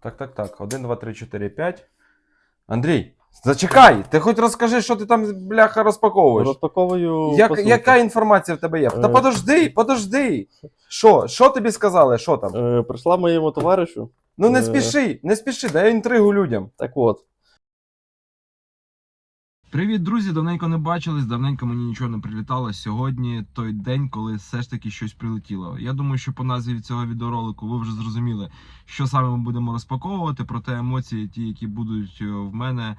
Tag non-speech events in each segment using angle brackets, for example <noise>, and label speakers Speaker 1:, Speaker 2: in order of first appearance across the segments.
Speaker 1: Так, так, так. 1, 2, 3, 4, 5. Андрій, зачекай! Ти хоч розкажи, що ти там, бляха, розпаковуєш.
Speaker 2: Розпаковую.
Speaker 1: Як,
Speaker 2: посилку.
Speaker 1: яка інформація в тебе є? Та
Speaker 2: Е.
Speaker 1: подожди, подожди. Що? Що тобі сказали? Що там?
Speaker 2: Е, прийшла моєму товаришу.
Speaker 1: Ну не
Speaker 2: е.
Speaker 1: спіши, не спіши, дай інтригу людям.
Speaker 2: Так от.
Speaker 3: Привіт, друзі! Давненько не бачились, давненько мені нічого не прилітало. Сьогодні той день, коли все ж таки щось прилетіло. Я думаю, що по назві цього відеоролику ви вже зрозуміли, що саме ми будемо розпаковувати. Проте емоції, ті, які будуть е, в мене,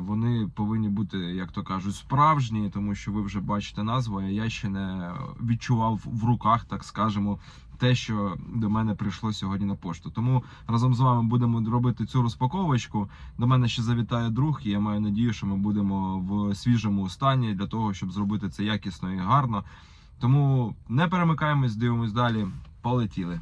Speaker 3: вони повинні бути, як то кажуть, справжні, тому що ви вже бачите назву, а я ще не відчував в руках, так скажемо, те, що до мене прийшло сьогодні на пошту. Тому разом з вами будемо робити цю розпаковочку. До мене ще завітає друг, і я маю надію, що ми будемо в свіжому стані для того, щоб зробити це якісно і гарно. Тому не перемикаємось, дивимось далі. Полетіли.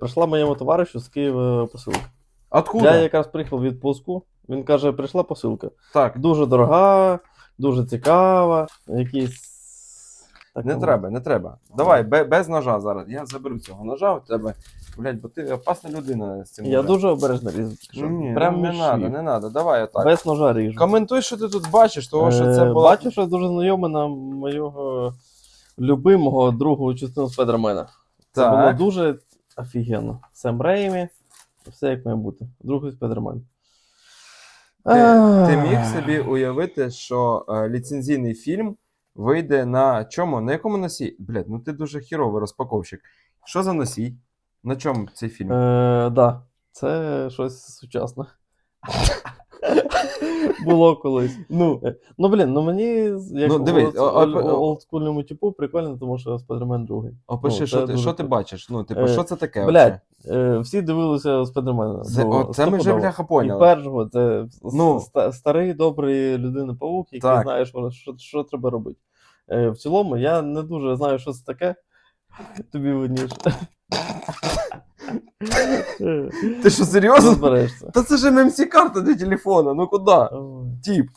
Speaker 2: Прийшла моєму товаришу з Києва посилка.
Speaker 1: Откуда?
Speaker 2: Я якраз приїхав в відпустку. Він каже, прийшла посилка.
Speaker 1: Так,
Speaker 2: Дуже дорога, дуже цікава. Якісь. Так,
Speaker 1: не
Speaker 2: ну,
Speaker 1: треба, не треба. Давай, бе- без ножа зараз. Я заберу цього ножа у тебе. Блять, бо ти опасна людина з цим.
Speaker 2: Я
Speaker 1: ножем.
Speaker 2: дуже обережно різу. що
Speaker 1: Ні,
Speaker 2: Прям
Speaker 1: не
Speaker 2: між
Speaker 1: треба,
Speaker 2: швів.
Speaker 1: не треба. Давай отак.
Speaker 2: Без ножа ріжу.
Speaker 1: Коментуй, що ти тут бачиш, того що це
Speaker 2: Е,
Speaker 1: була.
Speaker 2: Бачу, що дуже знайоме на мого любимого другу частину Спайдермена. Це
Speaker 1: Так.
Speaker 2: було дуже офігенно. Сем Реймі, все як має бути. Другий Спайдермен.
Speaker 1: Ти, ти міг собі уявити, що е, ліцензійний фільм вийде на чому? На якому носі? Блять, ну ти дуже хіровий розпаковщик. Що за носій? На чому цей фільм?
Speaker 2: Е, да, це щось сучасне. <laughs> Було колись.
Speaker 1: ну,
Speaker 2: Е, Ну, блін, ну мені як
Speaker 1: Ну, дивись,
Speaker 2: олдскульному типу прикольно, тому що Спайдермен другий.
Speaker 1: опиши,
Speaker 2: ну,
Speaker 1: що, ти,
Speaker 2: дуже
Speaker 1: що ти бачиш? Ну, типу,
Speaker 2: Е,
Speaker 1: що це таке?
Speaker 2: Блядь, е, всі дивилися Спайдермена.
Speaker 1: Це, о, це ми вже бляха
Speaker 2: І першого, це
Speaker 1: Ну.
Speaker 2: старий добрий людина-павук, який
Speaker 1: Так.
Speaker 2: знає, що, що, що треба робити. Е, в цілому, я не дуже знаю, що це таке. <laughs> Тобі видніше. <laughs> Е,
Speaker 1: Ти що, серйозно?
Speaker 2: Розберешся.
Speaker 1: Та це ж MMC карта для телефона, ну куди?
Speaker 2: Ой.
Speaker 1: Тіп.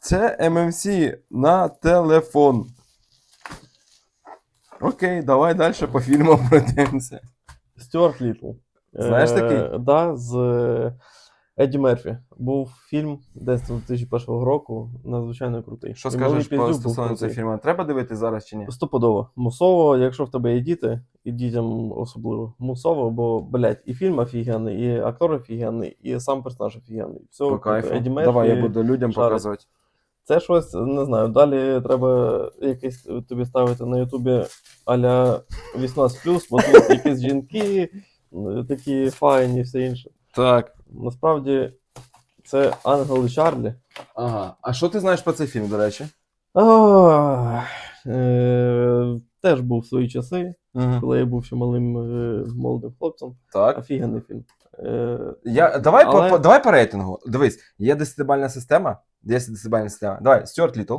Speaker 1: Це MMC на телефон. Окей, давай далі по фільмам <laughs> пройдемося.
Speaker 2: Стюарт Літл.
Speaker 1: Знаєш такий?
Speaker 2: Е, Да, з е, Едді Мерфі. Був фільм десь 2001 року, надзвичайно крутий.
Speaker 1: Що скажеш по стосовно цього фільму? Треба дивитися зараз чи ні?
Speaker 2: Стопудово. Мусово, якщо в тебе є діти, і дітям особливо. Мусово, бо, блядь, і фільм офігенний, і актор офігенний, і сам персонаж офігенний. Все,
Speaker 1: По кайфу.
Speaker 2: Еді Мерфі,
Speaker 1: Давай я буду людям
Speaker 2: шарить.
Speaker 1: показувати.
Speaker 2: Це щось, не знаю. Далі треба якесь тобі ставити на Ютубі аля 18+, бо тут якісь жінки, такі файні і все інше.
Speaker 1: Так.
Speaker 2: Насправді, це Ангел і Чарлі.
Speaker 1: Ага. А що ти знаєш про цей фільм, до речі?
Speaker 2: Ах, е, теж був в свої часи,
Speaker 1: Угу.
Speaker 2: коли я був ще малим е, молодим хлопцем.
Speaker 1: Так.
Speaker 2: Офігенний фільм. Е,
Speaker 1: Я, давай,
Speaker 2: Але-
Speaker 1: по, по, давай по рейтингу. Дивись, є десятибальна система. 10 система. Давай, Стюарт Літл.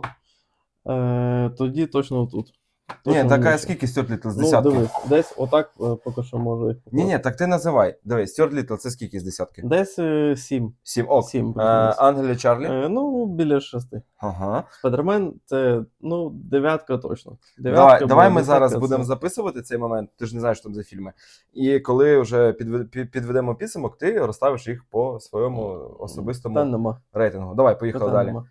Speaker 2: е, тоді точно тут.
Speaker 1: Ні, така скільки Стюарт Літл з
Speaker 2: Ну,
Speaker 1: десятки?
Speaker 2: дивись, десь отак е, поки що можу їх
Speaker 1: ні, ні, так ти називай. Дивись, Стюарт Літл це скільки з десятки?
Speaker 2: Десь е, сім.
Speaker 1: Сім. Ок.
Speaker 2: Сім,
Speaker 1: Е,
Speaker 2: плюс-мінус.
Speaker 1: Чарлі.
Speaker 2: Е, ну, біля шести.
Speaker 1: Ага.
Speaker 2: Спайдермен це ну, дев'ятка точно.
Speaker 1: Давай,
Speaker 2: Дев'ятка,
Speaker 1: давай
Speaker 2: бо
Speaker 1: ми зараз
Speaker 2: десятка
Speaker 1: будемо записувати цей момент. Ти ж не знаєш, що там за фільми. І коли вже підве- пі- підведемо підсумок, ти розставиш їх по своєму особистому
Speaker 2: Питань нема.
Speaker 1: рейтингу. Давай, поїхали
Speaker 2: Питань
Speaker 1: далі.
Speaker 2: нема.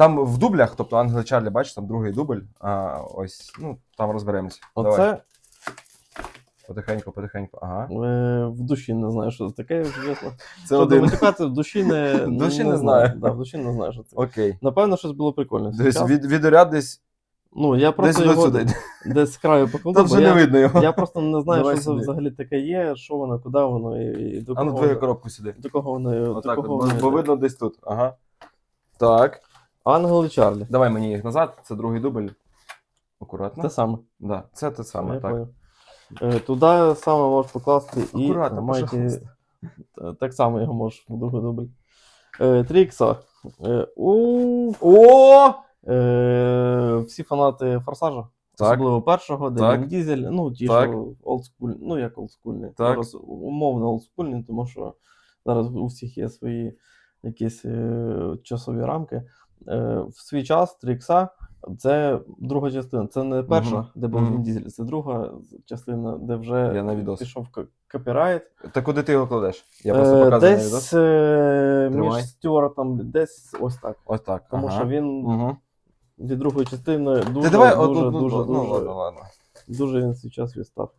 Speaker 1: Там в дублях, тобто Ангел Чарлі, бачиш, там другий дубль. А ось, ну, там розберемося. Давай.
Speaker 2: Оце
Speaker 1: Потихеньку, потихеньку. Ага.
Speaker 2: е, в душі не знаю, що це таке, якщо чесно.
Speaker 1: Це
Speaker 2: Щоб
Speaker 1: один.
Speaker 2: матюкати, в душі не, <laughs>
Speaker 1: В душі не знаю.
Speaker 2: Да, в душі не знаю, що це.
Speaker 1: Окей.
Speaker 2: Напевно, щось було прикольне.
Speaker 1: Десь від, відоряд десь,
Speaker 2: Ну, я
Speaker 1: десь
Speaker 2: просто його
Speaker 1: сюди.
Speaker 2: десь з краю покладу,
Speaker 1: Там
Speaker 2: бо
Speaker 1: вже не
Speaker 2: я,
Speaker 1: видно його.
Speaker 2: я просто не знаю,
Speaker 1: Давай
Speaker 2: що це
Speaker 1: сюди.
Speaker 2: взагалі таке є, що воно, куди воно і, і до
Speaker 1: А ну
Speaker 2: кого. воно-
Speaker 1: коробку сюди.
Speaker 2: До кого воно. до
Speaker 1: Отак, от,
Speaker 2: кого
Speaker 1: бо,
Speaker 2: воно
Speaker 1: бо
Speaker 2: йде.
Speaker 1: видно десь тут. Ага. Так.
Speaker 2: Ангел і Чарлі.
Speaker 1: Давай мені їх назад, це другий дубль. Акуратно.
Speaker 2: Те саме.
Speaker 1: Да, це те саме,
Speaker 2: Я
Speaker 1: так.
Speaker 2: понял. Е, Туди саме можеш покласти і
Speaker 1: Акуратно,
Speaker 2: майки.
Speaker 1: пожалуйста.
Speaker 2: Т- Так само його можеш в другий дубль. Е, Трікса. Е, у,
Speaker 1: О!
Speaker 2: е, всі фанати Форсажа. Особливо першого, де
Speaker 1: Так.
Speaker 2: Він Дізель, ну ті,
Speaker 1: Так.
Speaker 2: що олдскульні, ну як олдскульні.
Speaker 1: Так.
Speaker 2: Зараз умовно олдскульні, тому що зараз у всіх є свої якісь е, часові рамки. Е, в свій час 3 ікса це друга частина. Це не перша,
Speaker 1: Мгм.
Speaker 2: де був. Він Дізель, це друга частина, де вже
Speaker 1: Я на відос.
Speaker 2: пішов копірайт.
Speaker 1: Та куди ти його кладеш? Я просто
Speaker 2: Е,
Speaker 1: показую на
Speaker 2: десь
Speaker 1: відос.
Speaker 2: е,
Speaker 1: Тримай.
Speaker 2: між Стюартом, десь ось так.
Speaker 1: Ось так.
Speaker 2: Тому
Speaker 1: ага.
Speaker 2: що він
Speaker 1: Угу.
Speaker 2: від другої частини дуже,
Speaker 1: Ти давай
Speaker 2: дуже,
Speaker 1: одну,
Speaker 2: дуже,
Speaker 1: ну,
Speaker 2: дуже,
Speaker 1: ладно, ладно.
Speaker 2: дуже він свій час відстав.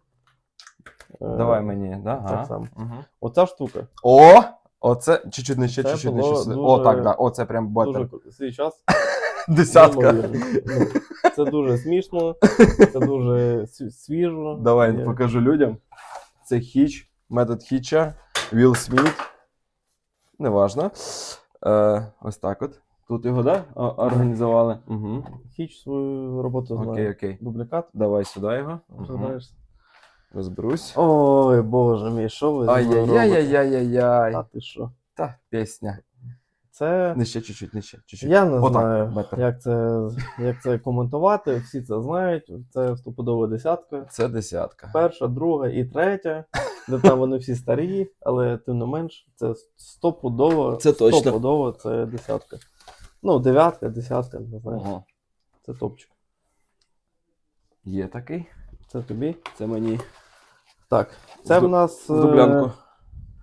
Speaker 2: Е,
Speaker 1: Давай мені, да?
Speaker 2: так
Speaker 1: Ага.
Speaker 2: само.
Speaker 1: Угу.
Speaker 2: Оця штука.
Speaker 1: О! Оце чуть-чуть нижче,
Speaker 2: Це
Speaker 1: чуть-чуть
Speaker 2: було
Speaker 1: нижче. сюди.
Speaker 2: дуже-
Speaker 1: О, так, да. О, це прям
Speaker 2: Дуже круто. свій час. <laughs>
Speaker 1: Десятка.
Speaker 2: неймовірно. Ну, це дуже смішно, це дуже св- свіжо.
Speaker 1: Давай
Speaker 2: Є.
Speaker 1: покажу людям. Це хіч, метод хіча, Вілл Сміт. Неважно. Е, ось так от. Тут його, да? о- Організували. Угу.
Speaker 2: Хіч свою роботу знає.
Speaker 1: Окей, окей.
Speaker 2: Дублікат.
Speaker 1: Давай сюди його. Мгм. Розберусь.
Speaker 2: Ой, боже мій, що ви?
Speaker 1: Ай-яй-яй-яй-яй-яй.
Speaker 2: Та ти що?
Speaker 1: Та, пісня.
Speaker 2: Це.
Speaker 1: Нижче, чуть-чуть, нижче. Чуть-чуть.
Speaker 2: Я не
Speaker 1: Отак,
Speaker 2: знаю, як це, як це коментувати. Всі це знають. Це стопудова десятка.
Speaker 1: Це десятка.
Speaker 2: Перша, друга і третя. Де там вони всі старі, але тим не менш, це стопудово.
Speaker 1: Це точно.
Speaker 2: Стопудово це десятка. Ну, дев'ятка, десятка, не знаю.
Speaker 1: Ого.
Speaker 2: Це топчик.
Speaker 1: Є такий.
Speaker 2: Це тобі.
Speaker 1: Це мені.
Speaker 2: Так, це
Speaker 1: В
Speaker 2: нас.
Speaker 1: В дублянку.
Speaker 2: е,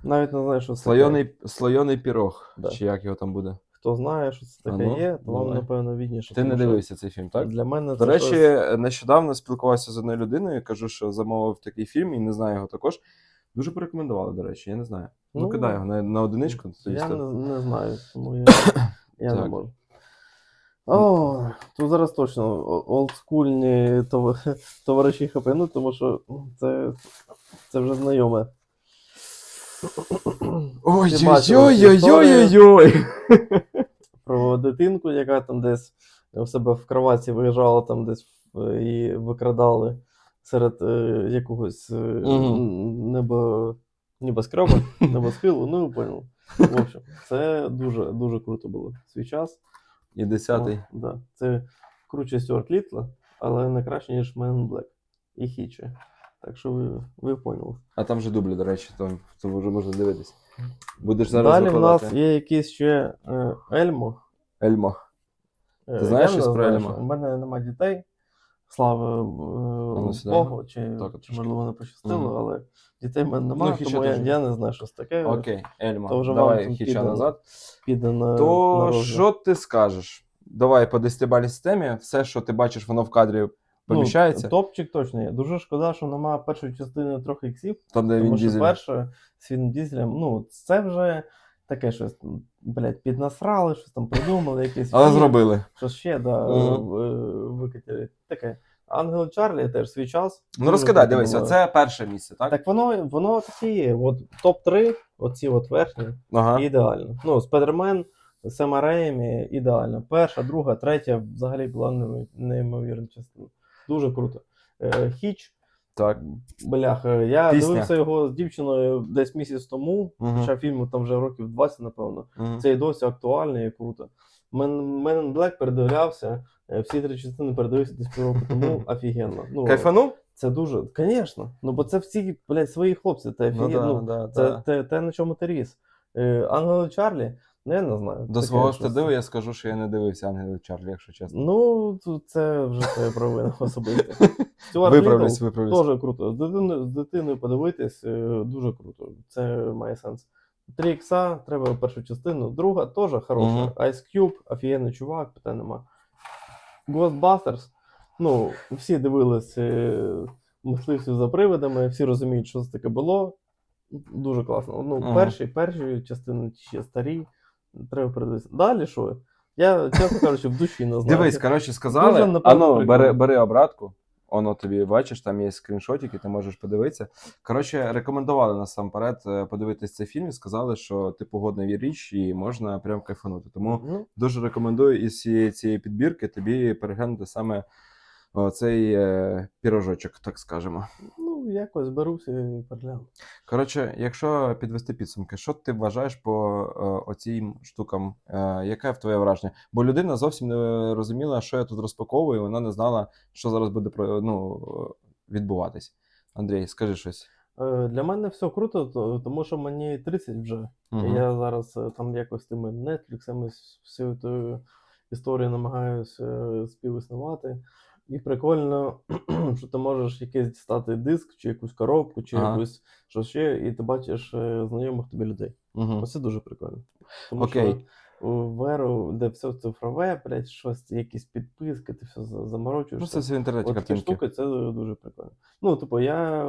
Speaker 2: Навіть не знаю, що це.
Speaker 1: Слойоний, слойоний пірог.
Speaker 2: Да.
Speaker 1: Чи як його там буде?
Speaker 2: Хто знає, що це таке
Speaker 1: А ну,
Speaker 2: є, то вам,
Speaker 1: давай.
Speaker 2: напевно, відніше.
Speaker 1: Ти не
Speaker 2: тому що
Speaker 1: дивився цей фільм, так?
Speaker 2: Для мене
Speaker 1: До
Speaker 2: це
Speaker 1: речі,
Speaker 2: щось-
Speaker 1: нещодавно спілкувався з одною людиною, кажу, що замовив такий фільм і не знаю його також. Дуже порекомендували, до речі, я не знаю. Ну,
Speaker 2: Ну,
Speaker 1: кидай його на, на одиничку. то
Speaker 2: Я не, не знаю, тому я, <coughs> я не
Speaker 1: Так.
Speaker 2: можу. О, тут зараз точно олдскульні тов- <laughs> товариші хапину, тому що це, це вже знайоме. <clears throat>
Speaker 1: Ой-ой-ой-ой-ой-ой! <laughs>
Speaker 2: Про дитинку, яка там десь у себе в кроваті виїжджала, там десь і викрадали серед е, якогось е, небо, небоскреба, <laughs> небосхилу, ну ви поняли. В общем, це дуже, дуже круто було в свій час.
Speaker 1: І десятий.
Speaker 2: О, да. Це круче Стюарт Літла, але не краще, ніж Man Black. І хіче. Так що ви, ви поняли.
Speaker 1: А там же дублі, до речі, там, це вже можна дивитись. Будеш зараз
Speaker 2: Далі в нас є якийсь ще е, Ельмо.
Speaker 1: Ельмо.
Speaker 2: Е,
Speaker 1: Ти знаєш щось про Ельмо?
Speaker 2: У мене немає дітей. Слава
Speaker 1: ну,
Speaker 2: е. Богу, чи,
Speaker 1: Так,
Speaker 2: чи можливо не пощастило, але дітей в мене немає,
Speaker 1: Ну,
Speaker 2: тому я, я не знаю, що це таке.
Speaker 1: Окей, Ельмо.
Speaker 2: То вже
Speaker 1: Давай хіча
Speaker 2: піде.
Speaker 1: назад.
Speaker 2: Піде на, на
Speaker 1: То
Speaker 2: розгляд.
Speaker 1: що ти скажеш? Давай по десятибальній системі, все, що ти бачиш, воно в кадрі поміщається.
Speaker 2: Ну, топчик точно є. Дуже шкода, що немає першої частини трьох іксів.
Speaker 1: там, де він
Speaker 2: що
Speaker 1: дізель.
Speaker 2: перше з Віном Дізелем, ну, це вже таке щось, блядь, піднасрали, щось там придумали, якісь.
Speaker 1: Але
Speaker 2: фільм,
Speaker 1: зробили.
Speaker 2: Що ще, да, е, викатили. Таке. Ангел Чарлі теж свій час.
Speaker 1: Ну розкидай,
Speaker 2: круто
Speaker 1: дивися,
Speaker 2: було.
Speaker 1: це перше місце, так?
Speaker 2: Так воно, воно таке є. От топ-3, оці от верхні,
Speaker 1: Ага.
Speaker 2: ідеально. Ну, Спайдермен, Сема Реймі, ідеально. Перша, друга, третя взагалі була неймо- неймовірна частина. Дуже круто. Е, Хіч,
Speaker 1: Так.
Speaker 2: Бляха, я
Speaker 1: Пісня.
Speaker 2: дивився його з дівчиною десь місяць тому,
Speaker 1: Мгм.
Speaker 2: хоча фільму там вже років 20, напевно.
Speaker 1: Мгм.
Speaker 2: Це і досі актуально і круто. Men in передивлявся, е, всі три частини передивився десь півроку тому, <laughs> офігенно. Ну,
Speaker 1: Кайфанув?
Speaker 2: Це дуже, звісно. Ну, бо це всі, блядь, свої хлопці, це
Speaker 1: Ну,
Speaker 2: офігенно.
Speaker 1: да,
Speaker 2: ну,
Speaker 1: да,
Speaker 2: це
Speaker 1: да.
Speaker 2: те, те, на чому ти ріс. Е, Ангели Чарлі, ну я не знаю.
Speaker 1: До
Speaker 2: таке
Speaker 1: свого
Speaker 2: щось.
Speaker 1: стидиву я скажу, що я не дивився Ангели Чарлі, якщо чесно.
Speaker 2: Ну, це вже твоя провина <laughs> особисто. Стюарт
Speaker 1: Виправлюсь, виправлюсь.
Speaker 2: Дуже круто. З дитиною, з дитиною подивитись е, дуже круто. Це має сенс. 3 ікса, треба першу частину. Друга теж хороша.
Speaker 1: Мгм.
Speaker 2: Ice Cube, офігенний чувак, питань нема. Ghostbusters. Ну, всі дивились е, мисливців за привидами, всі розуміють, що це таке було. Дуже класно. Ну,
Speaker 1: Мгм.
Speaker 2: перші, перші частини ще старі. Треба передивитися. Далі що? Я, чесно кажучи, в душі не знаю.
Speaker 1: Дивись, коротше, сказали.
Speaker 2: Дуже,
Speaker 1: А
Speaker 2: напевно,
Speaker 1: ну,
Speaker 2: прикольно.
Speaker 1: бери, бери обратку. Воно тобі бачиш, там є скріншотики, ти можеш подивитися. Коротше, рекомендували насамперед е, подивитись цей фільм і сказали, що типу годна річ і можна прям кайфанути. Тому
Speaker 2: Ну,
Speaker 1: дуже рекомендую із цієї, цієї підбірки тобі переглянути саме цей е, пірожочок, так скажемо.
Speaker 2: Ну, Ну, якось беруся і перегляну.
Speaker 1: Коротше, якщо підвести підсумки, що ти вважаєш по е, оцім штукам? Е, яке в твоє враження? Бо людина зовсім не розуміла, що я тут розпаковую, вона не знала, що зараз буде ну, відбуватись. Андрій, скажи щось.
Speaker 2: Е, Для мене все круто, то- тому що мені 30 вже.
Speaker 1: Мгм.
Speaker 2: І Я зараз е, там якось тими Netflix, всю ту історію намагаюся е, співіснувати. І прикольно, <clears throat> що ти можеш якийсь дістати диск, чи якусь коробку, чи
Speaker 1: Ага.
Speaker 2: якусь що ще, і ти бачиш е, знайомих тобі людей.
Speaker 1: Мгм.
Speaker 2: Оце дуже прикольно. Тому
Speaker 1: Окей.
Speaker 2: що в еру, де все цифрове, блядь, щось, якісь підписки, ти все заморочуєш.
Speaker 1: Ну, це все в інтернеті
Speaker 2: От
Speaker 1: картинки.
Speaker 2: штуки, це дуже прикольно. Ну, типу, я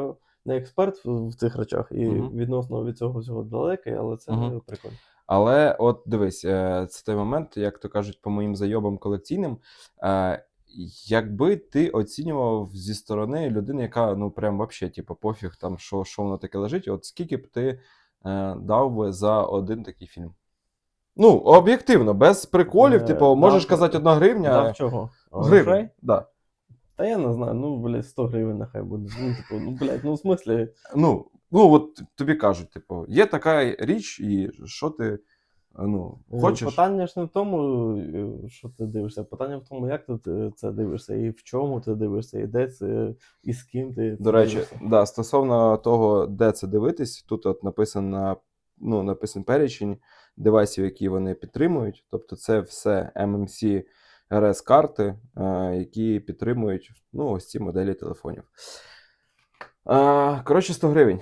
Speaker 2: не експерт в, цих речах і
Speaker 1: Мгм.
Speaker 2: відносно від цього всього далекий, але це
Speaker 1: Мгм.
Speaker 2: прикольно.
Speaker 1: Але от дивись, е, це той момент, як то кажуть, по моїм зайобам колекційним. Якби ти оцінював зі сторони людини, яка ну прям вообще, типу, пофіг, там що, що воно таке лежить, от скільки б ти е, дав би за один такий фільм? Ну, об'єктивно, без приколів,
Speaker 2: Е,
Speaker 1: типу, можеш
Speaker 2: дав-
Speaker 1: казати одна гривня.
Speaker 2: Дав чого?
Speaker 1: Гривень. Да.
Speaker 2: Та я не знаю, ну, блядь, 100 гривень нехай буде. Ну, типу, ну, блядь, ну, в смислі,
Speaker 1: Ну, ну, от тобі кажуть, типу, є така річ, і що ти ну,
Speaker 2: е,
Speaker 1: хочеш.
Speaker 2: питання ж не в тому, е, що ти дивишся, питання в тому, як ти це дивишся, і в чому ти дивишся, і де це, і з ким ти.
Speaker 1: До речі,
Speaker 2: дивишся.
Speaker 1: да, стосовно того, де це дивитись, тут от написано, ну, написаний перечень девайсів, які вони підтримують. Тобто, це все MMC RS карти, е, які підтримують ну, ось ці моделі телефонів. Коротше, 100 гривень.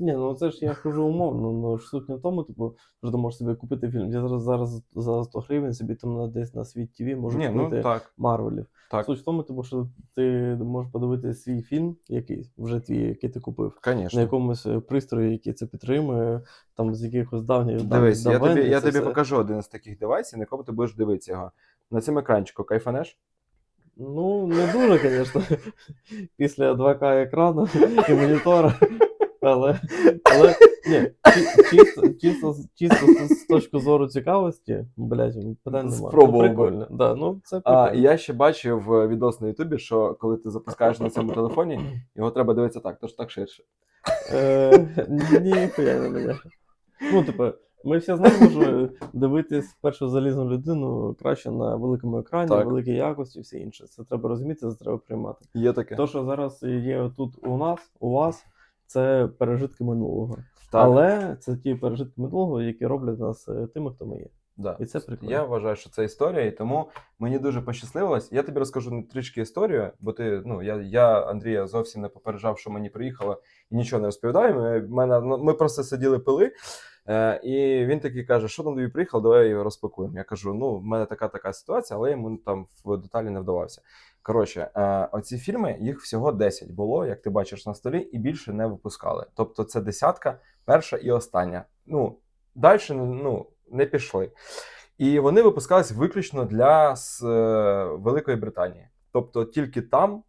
Speaker 2: Ні, ну це ж я кажу умовно, ну ж суть не в тому, типу, що ти можеш собі купити фільм. Я зараз зараз за 100 гривень собі там на десь на світ ТВ можу
Speaker 1: Ні, ну
Speaker 2: купити
Speaker 1: так.
Speaker 2: Марвелів.
Speaker 1: Так.
Speaker 2: Суть в тому, типу, що ти можеш подивитися свій фільм, якийсь, вже твій, який ти купив, на якомусь е, пристрої, який це підтримує, там з якихось давніх
Speaker 1: Дивись, я
Speaker 2: давен,
Speaker 1: тобі, я тобі
Speaker 2: все.
Speaker 1: покажу один з таких девайсів, на якому ти будеш дивитися його. На цьому екранчику кайфанеш?
Speaker 2: Ну, не дуже, звісно, <laughs> після 2К екрану і монітора. Але, але ні, чисто, чисто, чисто з, точки зору цікавості, блядь, питань немає.
Speaker 1: Спробував.
Speaker 2: Ну, прикольно. Да, ну, це
Speaker 1: А я ще бачив е, відос на Ютубі, що коли ти запускаєш на цьому телефоні, його треба дивитися так, тож так ширше.
Speaker 2: Е, Ніхуя не мене. Ну, типу, ми всі знаємо, що дивитись першу залізну людину краще на великому екрані,
Speaker 1: Так.
Speaker 2: великій якості і все інше. Це треба розуміти, це треба приймати.
Speaker 1: Є таке.
Speaker 2: То, що зараз є тут у нас, у вас, це пережитки минулого.
Speaker 1: Так.
Speaker 2: Але це ті пережитки минулого, які роблять нас е, тими, хто ми є.
Speaker 1: Да.
Speaker 2: І це прикольно.
Speaker 1: Я вважаю, що це історія, і тому мені дуже пощасливилось. Я тобі розкажу трішки історію, бо ти, ну, я, я Андрія зовсім не попереджав, що мені приїхало і нічого не розповідаю. Ми, мене, ну, ми просто сиділи пили. Е, і він такий каже: що там тобі приїхав, давай його розпакуємо. Я кажу: ну, в мене така така ситуація, але йому там в деталі не вдавався. Коротше, е, оці фільми, їх всього 10 було, як ти бачиш на столі, і більше не випускали. Тобто це десятка, перша і остання. Ну, далі ну, не пішли. І вони випускались виключно для з, е, Великої Британії. Тобто тільки там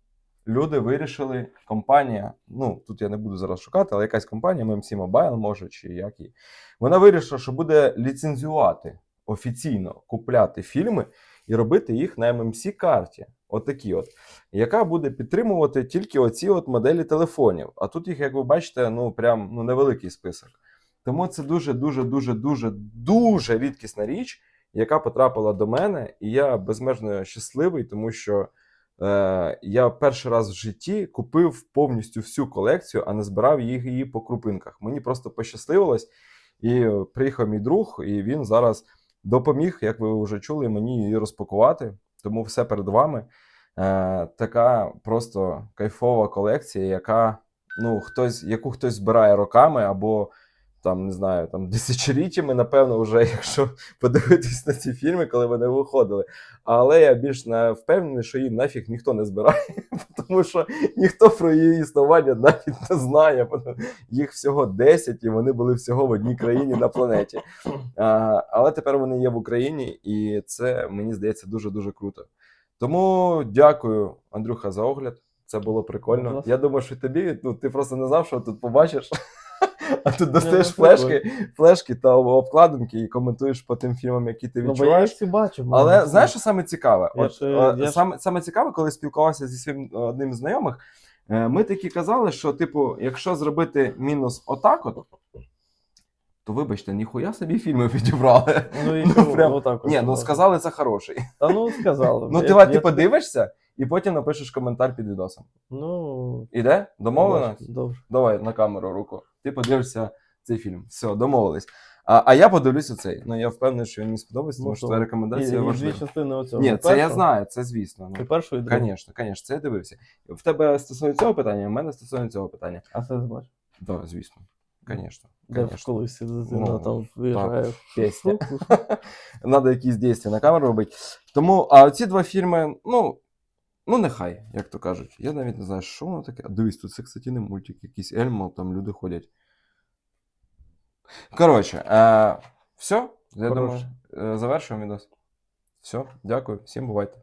Speaker 1: люди вирішили, компанія, ну тут я не буду зараз шукати, але якась компанія, MMC Mobile, може, чи як її, вона вирішила, що буде ліцензіювати офіційно купляти фільми і робити їх на MMC карті. Отакі от, яка буде підтримувати тільки оці от моделі телефонів. А тут їх, як ви бачите, ну прям ну невеликий список. Тому це дуже, дуже, дуже, дуже, дуже рідкісна річ, яка потрапила до мене, і я безмежно щасливий, тому що е, я перший раз в житті купив повністю всю колекцію, а не збирав її, її по крупинках. Мені просто пощасливилось, і приїхав мій друг, і він зараз допоміг, як ви вже чули, мені її розпакувати. Тому все перед вами. Е, така просто кайфова колекція, яка ну, хтось, яку хтось збирає роками або там, не знаю, там <laughs> десятиріччями, напевно, вже, якщо подивитись на ці фільми, коли вони виходили. Але я більш не впевнений, що її нафіг ніхто не збирає, <laughs> тому що ніхто про її існування навіть не знає. Їх всього 10, і вони були всього в одній країні на планеті. А, але тепер вони є в Україні, і це мені здається дуже-дуже круто. Тому дякую, Андрюха, за огляд. Це було прикольно. Я думаю, що тобі ну, ти просто не знав, що тут побачиш. А тут достаєш
Speaker 2: ну,
Speaker 1: флешки, флешки та обкладинки і коментуєш по тим фільмам, які ти
Speaker 2: Ну, бо я
Speaker 1: відчуваєш.
Speaker 2: їх всі бачив.
Speaker 1: Але
Speaker 2: ну,
Speaker 1: знаєш, що саме цікаве?
Speaker 2: Я
Speaker 1: От,
Speaker 2: ж, е,
Speaker 1: е,
Speaker 2: я ж-
Speaker 1: саме, саме цікаве, коли спілкувався зі своїм е, одним з знайомих, Е, Ми такі казали, що, типу, якщо зробити мінус отак от, то вибачте, ніхуя собі фільми <laughs> підібрали.
Speaker 2: Ну і
Speaker 1: Ну, прям-
Speaker 2: отак
Speaker 1: Ні, ну
Speaker 2: сказали.
Speaker 1: це хороший.
Speaker 2: Та ну сказали.
Speaker 1: Ну, ти,
Speaker 2: я-
Speaker 1: подивишся і потім напишеш коментар під відосом.
Speaker 2: Ну,
Speaker 1: Іде? Домовлено?
Speaker 2: Добре.
Speaker 1: Давай на камеру руку. Ти подивишся цей фільм. Все, домовились. А, а я подивлюся цей. Ну я впевнений, що він мені сподобається, тому що твоя
Speaker 2: І,
Speaker 1: рекомендація
Speaker 2: і дві частини оцього.
Speaker 1: Ні, це я знаю, це звісно.
Speaker 2: І
Speaker 1: Ну,
Speaker 2: першу, і другу.
Speaker 1: Звісно, звісно, це я дивився. В тебе стосовно цього питання, в мене стосовно цього питання.
Speaker 2: А це бачиш.
Speaker 1: Так, звісно. Звісно.
Speaker 2: Де
Speaker 1: Конечно.
Speaker 2: колись
Speaker 1: Ну,
Speaker 2: там виїжджає.
Speaker 1: пісня. <laughs> Надо якісь дійства на камеру робити. Тому, а ці два фільми, ну. Ну, нехай, як то кажуть. Я навіть не знаю, що воно таке. А дивись, тут це, кстати, не мультик, якийсь Ельмо, там люди ходять. Коротше, е, все. Я
Speaker 2: Хорош.
Speaker 1: думаю, е, завершуємо відос. Все, дякую, всім бувайте.